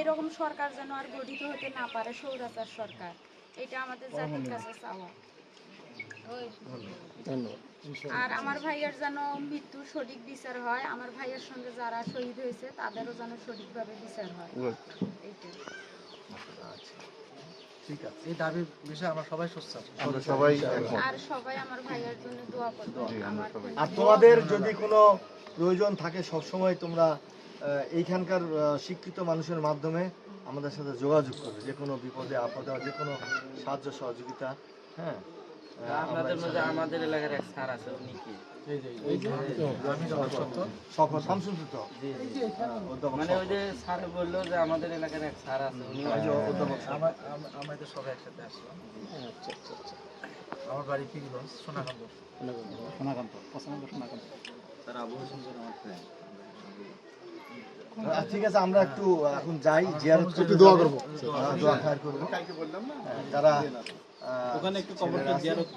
এরকম সরকার যেন আর গঠিত হতে না পারে সৌরাচার সরকার। এটা আমাদের জাতির কাছে চাওয়া। আর আমার ভাইয়ের যেন মৃত্যুর সঠিক বিচার হয় আমার ভাইয়ের সঙ্গে যারা শহীদ হয়েছে তাদেরও যেন সঠিকভাবে বিচার হয়। ঠিক আছে। এই দাবির বিষয়ে আমরা সবাই সোচ্চার আমরা সবাই আর সবাই আমার ভাইয়ের জন্য দোয়া করবে আর তোমাদের যদি কোনো প্রয়োজন থাকে সবসময় তোমরা এইখানকার শিক্ষিত মানুষের মাধ্যমে আমাদের সাথে যোগাযোগ করবে যে কোনো বিপদে আপদে যে কোনো সাহায্য সহযোগিতা হ্যাঁ? আমরা আপনাদের মধ্যে আমাদের এলাকার এক স্যার আছে উনি কি? তো মানে ওই যে স্যার বলল যে আমাদের এলাকার এক স্যার আছে উনি অধ্যাপক আমার আমাদের সবাই একসাথে আসলাম আচ্ছা আচ্ছা আচ্ছা। আমার বাড়ি পিগগঞ্জ সোনাকান্ত সোনাগঞ্জ। আহ, ঠিক আছে আমরা একটু এখন যাই জিয়ারত করতে দোয়া করব। দোয়া খায়ের করব। ওখানে একটু কবরটা জিয়ারত